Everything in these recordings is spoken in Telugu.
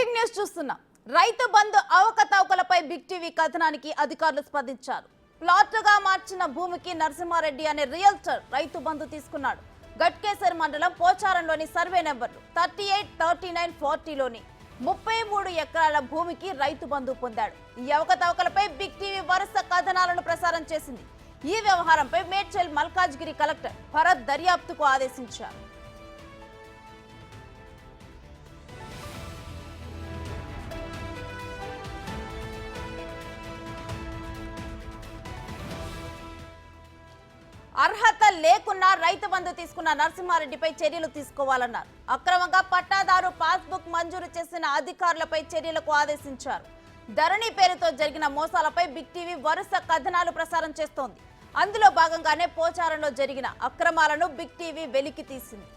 బ్రేకింగ్ న్యూస్ చూస్తున్నా. రైతు బంధు అవకతవకలపై బిగ్ టీవీ కథనానికి అధికారులు స్పందించారు. ప్లాట్లుగా మార్చిన భూమికి నరసింహారెడ్డి అనే రియల్టర్ రైతు బంధు తీసుకున్నాడు. గట్కేసర్ మండలం పోచారంలోని సర్వే నెంబర్లు థర్టీ ఎయిట్ థర్టీ నైన్ ఫార్టీలోని ముప్పై మూడు ఎకరాల భూమికి రైతు బంధు పొందాడు. ఈ అవకతవకలపై బిగ్ టీవీ వరుస కథనాలను ప్రసారం చేసింది. ఈ వ్యవహారంపై మేడ్చల్ మల్కాజ్గిరి కలెక్టర్ భరత్ దర్యాప్తుకు ఆదేశించారు. అర్హత లేకున్నా రైతు బంధు తీసుకున్న నరసింహారెడ్డిపై చర్యలు తీసుకోవాలన్నారు. అక్రమంగా పట్టాదారు పాస్బుక్ మంజూరు చేసిన అధికారులపై చర్యలకు ఆదేశించారు. ధరణి పేరుతో జరిగిన మోసాలపై బిగ్ టీవీ వరుస కథనాలు ప్రసారం చేస్తోంది. అందులో భాగంగానే పోచారంలో జరిగిన అక్రమాలను బిగ్ టీవీ వెలికి తీసింది.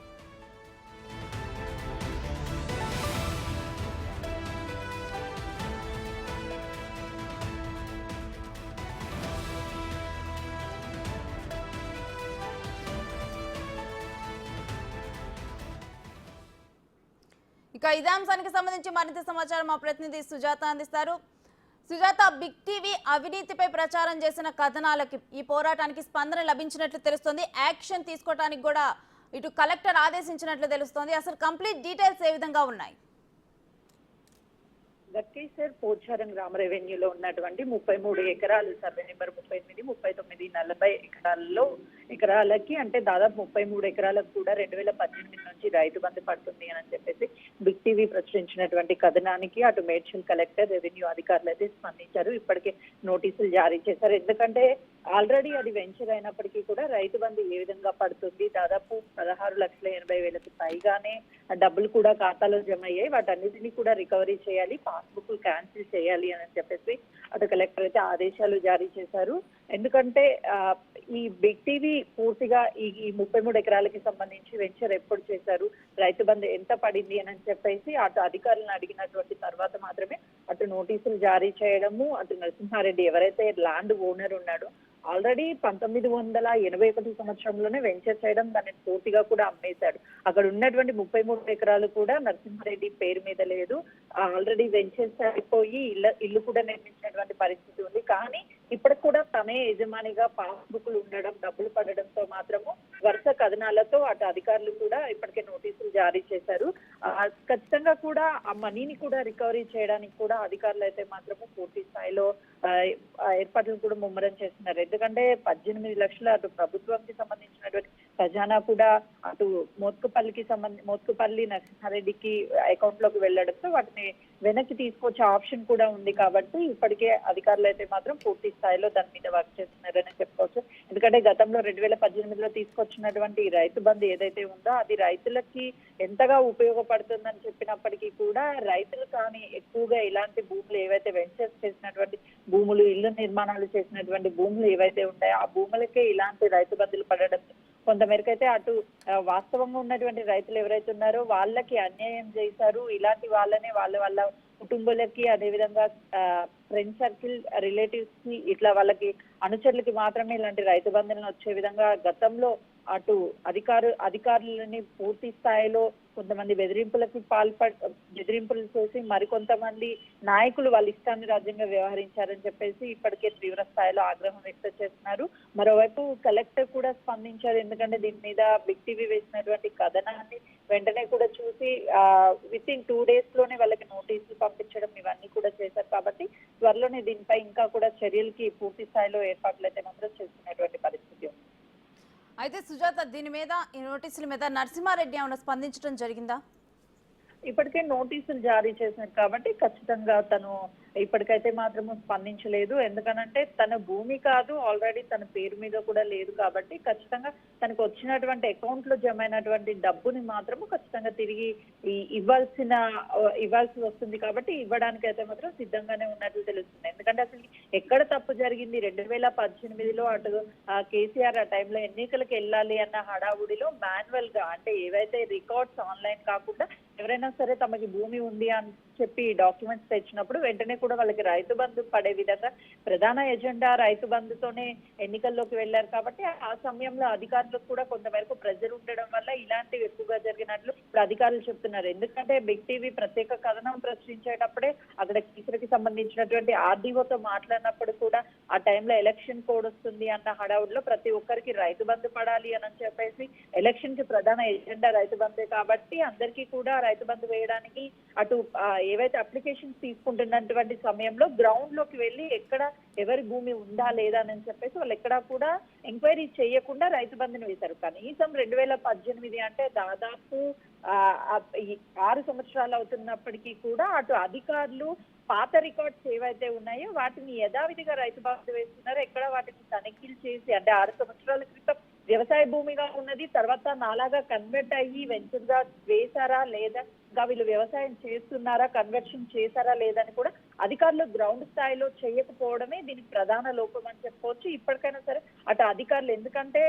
ఇక ఇదే అంశానికి సంబంధించి మరింత సమాచారం మా ప్రతినిధి సుజాత అందిస్తారు. సుజాత బిగ్ టీవీ అవినీతిపై ప్రచారం చేసిన కథనాలకి ఈ పోరాటానికి స్పందన లభించినట్లు తెలుస్తోంది. యాక్షన్ తీసుకోవడానికి కూడా ఇటు కలెక్టర్ ఆదేశించినట్లు తెలుస్తోంది. అసలు కంప్లీట్ డీటెయిల్స్ ఏ విధంగా ఉన్నాయి? గట్కేసర్ పోచారం గ్రామ రెవెన్యూలో ఉన్నటువంటి ముప్పై మూడు ఎకరాలు సర్వే నెంబర్ ముప్పై ఎనిమిది ముప్పై తొమ్మిది నలభై ఎకరాల్లో ఎకరాలకి అంటే దాదాపు ముప్పై మూడు ఎకరాలకు కూడా రెండు వేల పద్దెనిమిది నుంచి రైతు బంధు పడుతుంది అని చెప్పేసి బిగ్ టీవీ ప్రచురించినటువంటి కథనానికి అటు మేడ్చల్ కలెక్టర్ రెవెన్యూ అధికారులు అయితే స్పందించారు. ఇప్పటికే నోటీసులు జారీ చేశారు. ఎందుకంటే ఆల్రెడీ అది వెంచర్ అయినప్పటికీ కూడా రైతు బంధు ఏ విధంగా పడుతుంది? దాదాపు పదహారు లక్షల ఎనభై వేలకు పైగానే డబ్బులు కూడా ఖాతాలో జమ అయ్యాయి. వాటన్నిటిని కూడా రికవరీ చేయాలి పాస్బుక్ క్యాన్సిల్ చేయాలి అని చెప్పేసి అటు కలెక్టర్ అయితే ఆదేశాలు జారీ చేశారు. ఎందుకంటే ఈ బిగ్ టీవీ పూర్తిగా ఈ ఈ ముప్పై మూడు ఎకరాలకి సంబంధించి వెంచర్ ఎప్పుడు చేశారు? రైతు బంధు ఎంత పడింది అని చెప్పేసి అటు అధికారులను అడిగినటువంటి తర్వాత మాత్రమే అటు నోటీసులు జారీ చేయడము అటు నరసింహారెడ్డి ఎవరైతే ల్యాండ్ ఓనర్ ఉన్నాడో ఆల్రెడీ పంతొమ్మిది వందల ఎనభై ఒకటి సంవత్సరంలోనే వెంచర్ చేయడం దాన్ని పూర్తిగా కూడా అమ్మేశాడు. అక్కడ ఉన్నటువంటి ముప్పై మూడు ఎకరాలు కూడా నరసింహారెడ్డి పేరు మీద లేదు. ఆల్రెడీ వెంచర్స్ అయిపోయి ఇల్లు ఇల్లు కూడా నిర్మించినటువంటి పరిస్థితి ఉంది. కానీ ఇప్పటికి కూడా తనే యజమానిగా పాస్బుక్లు ఉండడం డబ్బులు పడడంతో మాత్రము వరుస కథనాలతో అటు అధికారులు కూడా ఇప్పటికే నోటీసులు జారీ చేశారు. ఖచ్చితంగా కూడా ఆ మనీని కూడా రికవరీ చేయడానికి కూడా అధికారులు అయితే మాత్రము పూర్తి స్థాయిలో ఏర్పాట్లు కూడా ముమ్మరం చేస్తున్నారు. ఎందుకంటే పద్దెనిమిది లక్షల అటు ప్రభుత్వానికి సంబంధించినటువంటి ఖజానా కూడా అటు మోత్కుపల్లికి సంబంధించి మోత్కుపల్లి నరసింహారెడ్డికి అకౌంట్లోకి వెళ్ళడంతో వాటిని వెనక్కి తీసుకొచ్చే ఆప్షన్ కూడా ఉంది కాబట్టి ఇప్పటికే అధికారులు అయితే మాత్రం పూర్తి స్థాయిలో దాని మీద వర్క్ చేస్తున్నారని చెప్పుకోవచ్చు. ఎందుకంటే గతంలో రెండు వేల పద్దెనిమిదిలో తీసుకొచ్చినటువంటి ఈ రైతు బంధు ఏదైతే ఉందో అది రైతులకి ఎంతగా ఉపయోగపడుతుందని చెప్పినప్పటికీ కూడా రైతులు కానీ ఎక్కువగా ఇలాంటి భూములు ఏవైతే వెంచర్స్ చేసినటువంటి భూములు ఇల్లు నిర్మాణాలు చేసినటువంటి భూములు ఏవైతే ఉంటాయో ఆ భూములకే ఇలాంటి రైతు బంధులు పడడం కొంతమేరకు అయితే అటు వాస్తవంగా ఉన్నటువంటి రైతులు ఎవరైతే ఉన్నారో వాళ్ళకి అన్యాయం చేశారు ఇలాంటి వాళ్ళనే వాళ్ళ వాళ్ళ కుటుంబాలకి అదేవిధంగా ఫ్రెండ్ సర్కిల్ రిలేటివ్స్కి ఇట్లా వాళ్ళకి అనుచరులకి మాత్రమే ఇలాంటి రైతు బంధులను వచ్చే విధంగా గతంలో అటు అధికారు అధికారులని పూర్తి స్థాయిలో కొంతమంది బెదిరింపులకి పాల్పడ బెదిరింపులు చేసి మరికొంతమంది నాయకులు వాళ్ళ ఇష్టాన్ని రాజ్యంగా వ్యవహరించారని చెప్పేసి ఇప్పటికే తీవ్ర స్థాయిలో ఆగ్రహం వ్యక్తం చేస్తున్నారు. మరోవైపు కలెక్టర్ కూడా స్పందించారు. ఎందుకంటే దీని మీద బిగ్ టీవీ వేసినటువంటి కథనాన్ని వెంటనే కూడా చూసి విత్ ఇన్ టూ డేస్లోనే వాళ్ళకి నోటీసులు పంపించడం ఇవన్నీ కూడా చేశారు. కాబట్టి త్వరలోనే దీనిపై ఇంకా కూడా చర్యలకి పూర్తి స్థాయిలో ఏర్పాట్లు అయితే మాత్రం చేస్తున్నటువంటి పరిస్థితి. అయితే సుజాత దీని మీద ఈ నోటీసుల మీద నరసింహారెడ్డి ఏమైనా స్పందించడం జరిగిందా? ఇప్పటికే నోటీసులు జారీ చేశారు కాబట్టి ఖచ్చితంగా తను ఇప్పటికైతే మాత్రము స్పందించలేదు. ఎందుకనంటే తన భూమి కాదు ఆల్రెడీ తన పేరు మీద కూడా లేదు కాబట్టి ఖచ్చితంగా తనకు వచ్చినటువంటి అకౌంట్లో జమ అయినటువంటి డబ్బుని మాత్రము ఖచ్చితంగా తిరిగి ఇవ్వాల్సిన ఇవ్వాల్సి వస్తుంది కాబట్టి ఇవ్వడానికి అయితే మాత్రం సిద్ధంగానే ఉన్నట్లు తెలుస్తుంది. ఎందుకంటే అసలు రెండు వేల పద్దెనిమిదిలో అటు కేసీఆర్ ఆ టైంలో ఎన్నికలకు వెళ్ళాలి అన్న హడావుడిలో మాన్యువల్గా అంటే ఏవైతే రికార్డ్స్ ఆన్లైన్ కాకుండా ఎవరైనా సరే తమకి భూమి ఉంది అని చెప్పి డాక్యుమెంట్స్ తెచ్చినప్పుడు వెంటనే కూడా వాళ్ళకి రైతు బంధు పడే విధంగా ప్రధాన ఎజెండా రైతు బంధుతోనే ఎన్నికల్లోకి వెళ్ళారు కాబట్టి ఆ సమయంలో అధికారులకు కూడా కొంతమేరకు ప్రెజర్ ఉండడం వల్ల ఇలాంటివి ఎక్కువగా జరిగినట్లు ఇప్పుడు అధికారులు చెప్తున్నారు. ఎందుకంటే బిగ్ టీవీ ప్రత్యేక కథనం ప్రశ్నించేటప్పుడే అక్కడ కీసరకి సంబంధించినటువంటి ఆర్డీఓతో మాట్లాడినప్పుడు కూడా ఆ టైంలో ఎలక్షన్ కోడ్ వస్తుంది అన్న హడావుడిలో ప్రతి ఒక్కరికి రైతు బంధు పడాలి అని చెప్పేసి ఎలక్షన్కి ప్రధాన ఎజెండా రైతు బంధే కాబట్టి అందరికీ కూడా రైతు బంధు వేయడానికి అటు ఏవైతే అప్లికేషన్స్ తీసుకుంటున్నటువంటి సమయంలో గ్రౌండ్లోకి వెళ్ళి ఎక్కడ ఎవరి భూమి ఉందా లేదా అని చెప్పేసి వాళ్ళు ఎక్కడా కూడా ఎంక్వైరీ చేయకుండా రైతు బంధుని వేశారు. కనీసం రెండు వేల పద్దెనిమిది అంటే దాదాపు ఆరు సంవత్సరాలు అవుతున్నప్పటికీ కూడా అటు అధికారులు పాత రికార్డ్స్ ఏవైతే ఉన్నాయో వాటిని యథావిధిగా రైతు బాధ వేస్తున్నారో ఎక్కడ వాటిని తనిఖీలు చేసి అంటే ఆరు సంవత్సరాల క్రితం వ్యవసాయ భూమిగా ఉన్నది తర్వాత నాలాగా కన్వర్ట్ అయ్యి వెంచర్గా వేశారా లేదా? ఇంకా వీళ్ళు వ్యవసాయం చేస్తున్నారా కన్వర్షన్ చేశారా లేదని కూడా అధికారులు గ్రౌండ్ స్థాయిలో చేయకపోవడమే దీనికి ప్రధాన లోపం అని చెప్పుకోవచ్చు. ఇప్పటికైనా సరే అటు అధికారులు ఎందుకంటే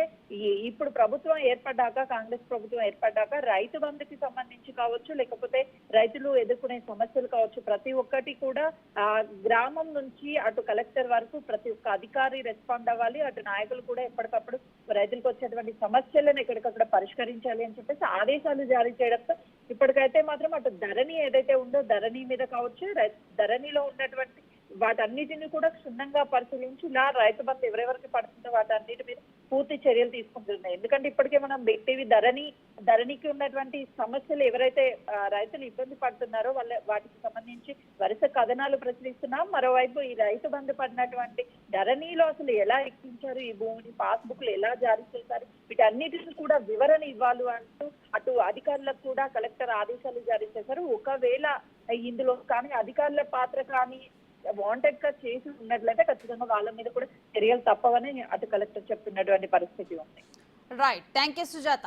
ఇప్పుడు ప్రభుత్వం ఏర్పడ్డాక కాంగ్రెస్ ప్రభుత్వం ఏర్పడ్డాక రైతు బంధుకి సంబంధించి కావచ్చు లేకపోతే రైతులు ఎదుర్కొనే సమస్యలు కావచ్చు ప్రతి ఒక్కటి కూడా ఆ గ్రామం నుంచి అటు కలెక్టర్ వరకు ప్రతి ఒక్క అధికారి రెస్పాండ్ అవ్వాలి. అటు నాయకులు కూడా ఎప్పటికప్పుడు రైతులకు వచ్చేటువంటి సమస్యలను ఎక్కడికక్కడ పరిష్కరించాలి అని చెప్పేసి ఆదేశాలు జారీ చేయడంతో ఇప్పటికైతే మాత్రం అటు ధరణి ఏదైతే ఉందో ధరణి మీద కావచ్చు ధరణిలో ఉన్నటువంటి వాటన్నిటిని కూడా క్షుణ్ణంగా పరిశీలించి ఇలా రైతు బంధు ఎవరెవరికి పడుతుందో వాటన్నిటి మీద పూర్తి చర్యలు తీసుకుంటున్నాయి. ఎందుకంటే ఇప్పటికే మనం బిగ్ ధరణి ధరణికి ఉన్నటువంటి సమస్యలు ఎవరైతే రైతులు ఇబ్బంది పడుతున్నారో వాళ్ళ వాటికి సంబంధించి వరుస కథనాలు ప్రచురిస్తున్నాం. మరోవైపు ఈ రైతు బంధు పడినటువంటి ధరణిలో అసలు ఎలా ఎక్కించారు? ఈ భూమిని పాస్బుక్లు ఎలా జారీ చేశారు? వీటన్నిటిని కూడా వివరణ ఇవ్వాలి అంటూ అటు అధికారులకు కూడా కలెక్టర్ ఆదేశాలు జారీ చేశారు. ఒకవేళ ఇందులో కానీ అధికారుల పాత్ర కానీ వాంటెడ్గా చేసి ఉన్నట్లయితే ఖచ్చితంగా వాళ్ళ మీద కూడా చర్యలు తప్పవని అటు కలెక్టర్ చెప్తున్నటువంటి పరిస్థితి ఉంది. Right thank you Sujatha